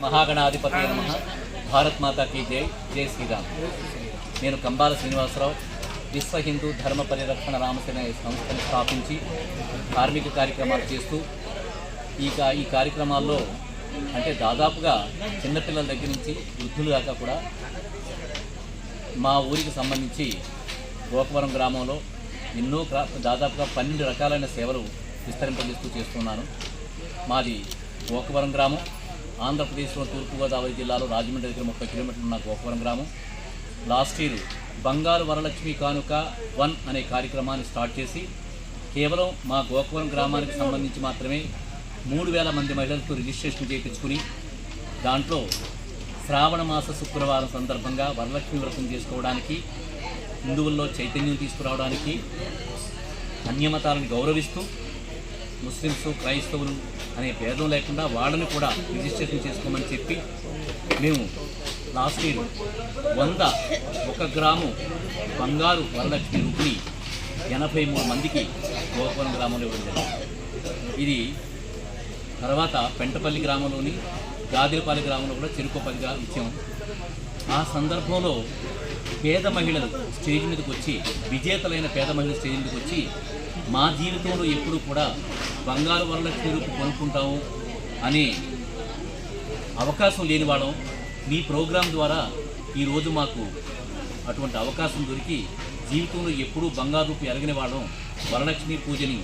మహాగణాధిపతి భారత్ మాతాకి జై జై శ్రీరామ్. నేను కంబాల శ్రీనివాసరావు విశ్వ హిందూ ధర్మ పరిరక్షణ రామసేన సంస్థను స్థాపించి కార్మిక కార్యక్రమాలు చేస్తూ ఈ ఈ కార్యక్రమాల్లో అంటే దాదాపుగా చిన్నపిల్లల దగ్గర నుంచి వృద్ధులు దాకా కూడా మా ఊరికి సంబంధించి గోకవరం గ్రామంలో ఎన్నో దాదాపుగా పన్నెండు రకాలైన సేవలు విస్తరింపజేస్తూ చేస్తున్నాను. మాది గోకవరం గ్రామం. ఆంధ్రప్రదేశ్లో తూర్పుగోదావరి జిల్లాలో రాజమండ్రి దగ్గర ముప్పై కిలోమీటర్లు ఉన్న గోపురం గ్రామం. లాస్ట్ ఇయర్ బంగారు వరలక్ష్మి కానుక వన్ అనే కార్యక్రమాన్ని స్టార్ట్ చేసి కేవలం మా గోకవరం గ్రామానికి సంబంధించి మాత్రమే మూడు వేల మంది మహిళలతో రిజిస్ట్రేషన్ చేయించుకుని దాంట్లో శ్రావణ మాస శుక్రవారం సందర్భంగా వరలక్ష్మి వ్రతం చేసుకోవడానికి హిందువుల్లో చైతన్యం తీసుకురావడానికి అన్యమతాలను గౌరవిస్తూ ముస్లిమ్స్ క్రైస్తవులు అనే భేదం లేకుండా వాళ్ళని కూడా రిజిస్ట్రేషన్ చేసుకోమని చెప్పి మేము లాస్ట్ ఇయర్ వంద ఒక గ్రాము బంగారు వరలక్ష్మి రూపిణి ఎనభై మూడు మందికి గోపురం గ్రామంలో ఇవ్వడం జరిగింది. ఇది తర్వాత పెంటపల్లి గ్రామంలోని గాదిరపల్లి గ్రామంలో కూడా చెరుకోపల్లిగా ఇచ్చాం. ఆ సందర్భంలో పేద మహిళలు స్టేజ్ మీదకి వచ్చి విజేతలైన పేద మహిళలు స్టేజ్ మీదకి వచ్చి మా జీవితంలో ఎప్పుడూ కూడా బంగారు వరలక్ష్మి రూపు కొనుక్కుంటాము అనే అవకాశం లేని వాళ్ళం. మీ ప్రోగ్రాం ద్వారా ఈరోజు మాకు అటువంటి అవకాశం దొరికి జీవితంలో ఎప్పుడూ బంగారు రూపు ఎరగని వాళ్ళం. వరలక్ష్మి పూజని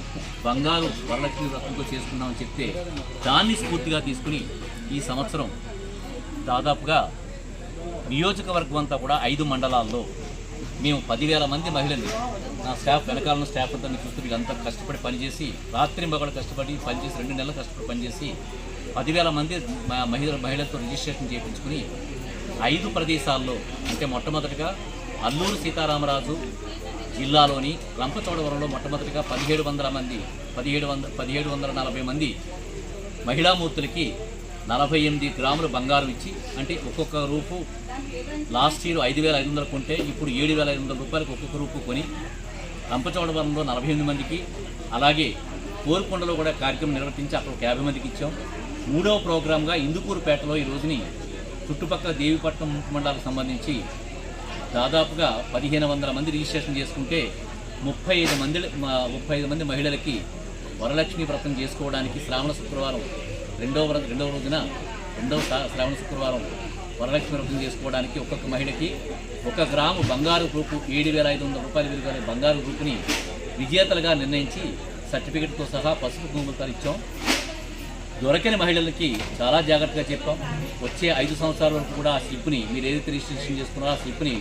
బంగారు వరలక్ష్మి వ్రతంతో చేసుకున్నామని చెప్తే దాన్ని స్ఫూర్తిగా తీసుకుని ఈ సంవత్సరం దాదాపుగా నియోజకవర్గం అంతా కూడా ఐదు మండలాల్లో మేము పదివేల మంది మహిళలు. నా స్టాఫ్ వెనకాల స్టాఫ్ అంతా మీరు చూస్తే వీళ్ళంతా కష్టపడి పనిచేసి రాత్రి మగడు కష్టపడి పనిచేసి రెండు నెలలు కష్టపడి పనిచేసి పదివేల మంది మహిళ మహిళలతో రిజిస్ట్రేషన్ చేయించుకుని ఐదు ప్రదేశాల్లో అంటే మొట్టమొదటిగా అల్లూరు సీతారామరాజు జిల్లాలోని రంపచోడవరంలో మొట్టమొదటిగా పదిహేడు వందల మంది పదిహేడు వంద పదిహేడు వందల నలభై మంది మహిళామూర్తులకి నలభై ఎనిమిది గ్రాములు బంగారం ఇచ్చి అంటే ఒక్కొక్క రూపు లాస్ట్ ఇయర్ ఐదు వేల ఐదు వందలు కొంటే ఇప్పుడు ఏడు వేల ఐదు వందల రూపాయలకు ఒక్కొక్క రూపు కొని రంపచోడవరంలో నలభై ఎనిమిది మందికి అలాగే కోరుకొండలో కూడా కార్యక్రమం నిర్వర్తించి అక్కడ ఒక యాభై మందికి ఇచ్చాం. మూడవ ప్రోగ్రాంగా ఇందుకూరుపేటలో ఈ రోజుని చుట్టుపక్కల దేవిపట్నం మండలాలకు సంబంధించి దాదాపుగా పదిహేను వందల మంది రిజిస్ట్రేషన్ చేసుకుంటే ముప్పై ఐదు మంది ముప్పై ఐదు మంది మహిళలకి వరలక్ష్మి వ్రతం చేసుకోవడానికి శ్రావణ శుక్రవారం రెండవ రెండవ రోజున రెండవ శ్రావణ శుక్రవారం వరలక్ష్మి వ్రతం చేసుకోవడానికి ఒక్కొక్క మహిళకి ఒక గ్రాము బంగారు గ్రూపు ఏడు వేల ఐదు వందల రూపాయలు విలువ బంగారు గ్రూపుని విజేతలుగా నిర్ణయించి సర్టిఫికెట్తో సహా పసుపు కుంకుమలు ఇచ్చాం. దొరకని మహిళలకి చాలా జాగ్రత్తగా చెప్పాం. వచ్చే ఐదు సంవత్సరాల వరకు కూడా ఆ స్లిప్ని మీరు ఏదైతే రిజిస్ట్రేషన్ చేసుకున్నారో ఆ స్లిప్ని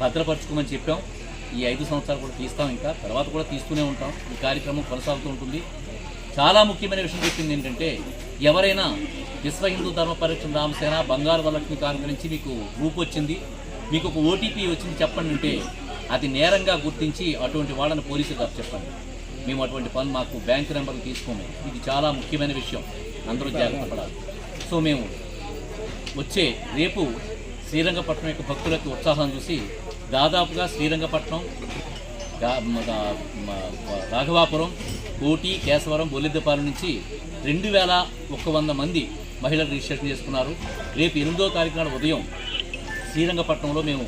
భద్రపరచుకోమని చెప్పాం. ఈ ఐదు సంవత్సరాలు కూడా తీస్తాం ఇంకా. తర్వాత కూడా తీస్తూనే ఉంటాం. ఈ కార్యక్రమం కొనసాగుతూ ఉంటుంది. చాలా ముఖ్యమైన విషయం చెప్పింది ఏంటంటే ఎవరైనా విశ్వ హిందూ ధర్మ పరిరక్షణ రామసేన బంగారు వరలక్ష్మి కానుక నుంచి మీకు రూపు వచ్చింది మీకు ఒక ఓటీపీ వచ్చింది చెప్పండి అంటే అది నేరంగా గుర్తించి అటువంటి వాళ్ళని పోలీసులకు చెప్పండి. మేము అటువంటి పని మాకు బ్యాంక్ నెంబర్ తీసుకోము. ఇది చాలా ముఖ్యమైన విషయం. అందరూ జాగ్రత్త పడాలి. సో మేము వచ్చే రేపు శ్రీరంగపట్నం యొక్క భక్తులకు ఉత్సాహం చూసి దాదాపుగా శ్రీరంగపట్నం రాఘవాపురం కోటి కేశవరం బొల్లిద్దపాలెం నుంచి రెండు వేల ఒక వంద మంది మహిళలు రిజిస్ట్రేషన్ చేసుకున్నారు. రేపు ఎనిమిదో తారీఖు నాడు ఉదయం శ్రీరంగపట్నంలో మేము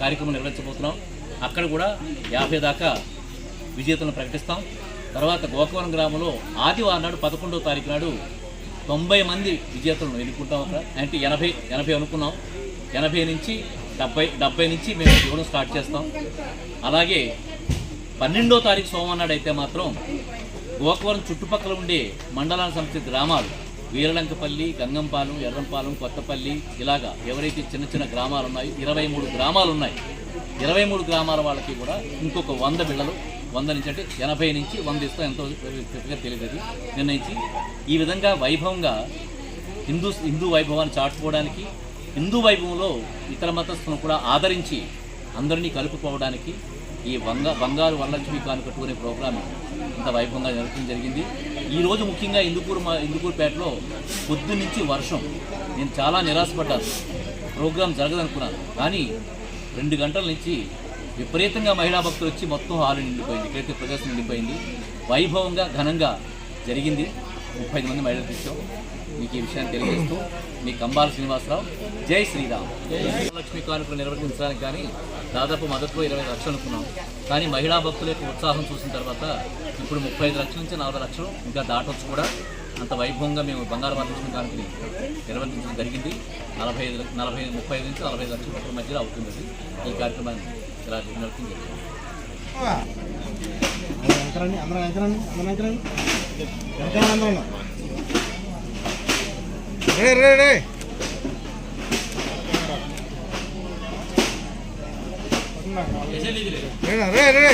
కార్యక్రమం నిర్వహించబోతున్నాం. అక్కడ కూడా యాభై దాకా విజేతలను ప్రకటిస్తాం. తర్వాత గోకవరం గ్రామంలో ఆదివారం నాడు పదకొండవ తారీఖు నాడు తొంభై మంది విజేతలను ఎన్నుకుంటాం అక్కడ. అంటే ఎనభై ఎనభై అనుకున్నాం. ఎనభై నుంచి డెబ్బై డెబ్బై నుంచి మేము ఇవ్వడం స్టార్ట్ చేస్తాం. అలాగే పన్నెండో తారీఖు సోమవారం నాడు అయితే మాత్రం గోకవరం చుట్టుపక్కల ఉండే మండలానికి సంబంధించిన గ్రామాలు వీరలంకపల్లి గంగంపాలెం ఎర్రంపాలెం కొత్తపల్లి ఇలాగా ఎవరైతే చిన్న చిన్న గ్రామాలు ఉన్నాయో ఇరవై మూడు గ్రామాలు ఉన్నాయి. ఇరవై మూడు గ్రామాల వాళ్ళకి కూడా ఇంకొక వంద బిళ్ళలు వంద నుంచి అంటే ఎనభై నుంచి వంద ఇస్తాం. ఎంతో తెలియదు నిర్ణయించి ఈ విధంగా వైభవంగా హిందూ హిందూ వైభవాన్ని చాటుకోవడానికి హిందూ వైభవంలో ఇతర మతస్థులను కూడా ఆదరించి అందరినీ కలుపుకోవడానికి ఈ వంగ బంగారు వరలక్ష్మి కానుకట్టు కట్టుకునే ప్రోగ్రాం ఇంత వైభవంగా జరగడం జరిగింది. ఈరోజు ముఖ్యంగా ఇందుకూరు మా ఇందుకూరుపేటలో పొద్దునుంచి వర్షం. నేను చాలా నిరాశపడ్డాను. ప్రోగ్రాం జరగదనుకున్నాను. కానీ రెండు గంటల నుంచి విపరీతంగా మహిళా భక్తులు వచ్చి మొత్తం హాలు నిండిపోయింది. ఇక్కడైతే ప్రదర్శన నిండిపోయింది. వైభవంగా ఘనంగా జరిగింది. ముప్పై ఐదు మంది మహిళలు తీసాం మీకు ఈ విషయాన్ని తెలియజేస్తూ మీ కంబాల శ్రీనివాసరావు జై శ్రీరామ్. లక్ష్మీ కానుకలు నిర్వర్తించడానికి కానీ దాదాపు మొదట్లో ఇరవై లక్షలు అనుకున్నాం. కానీ మహిళా భక్తుల యొక్క ఉత్సాహం చూసిన తర్వాత ఇప్పుడు ముప్పై ఐదు లక్షల నుంచి నలభై లక్షలు ఇంకా దాటొచ్చు కూడా. అంత వైభవంగా మేము బంగారు వరలక్ష్మి కానుకని నిర్వర్తించడం జరిగింది. నలభై ఐదు నలభై ముప్పై ఐదు నుంచి నలభై ఐదు లక్షల రూపాయల మధ్యలో అవుతుంది ఈ కార్యక్రమాన్ని ఇలా నిర్వర్తించింది ఎంకరండి అందరం అందరం అందరం అందరం రే రే రే. రే రే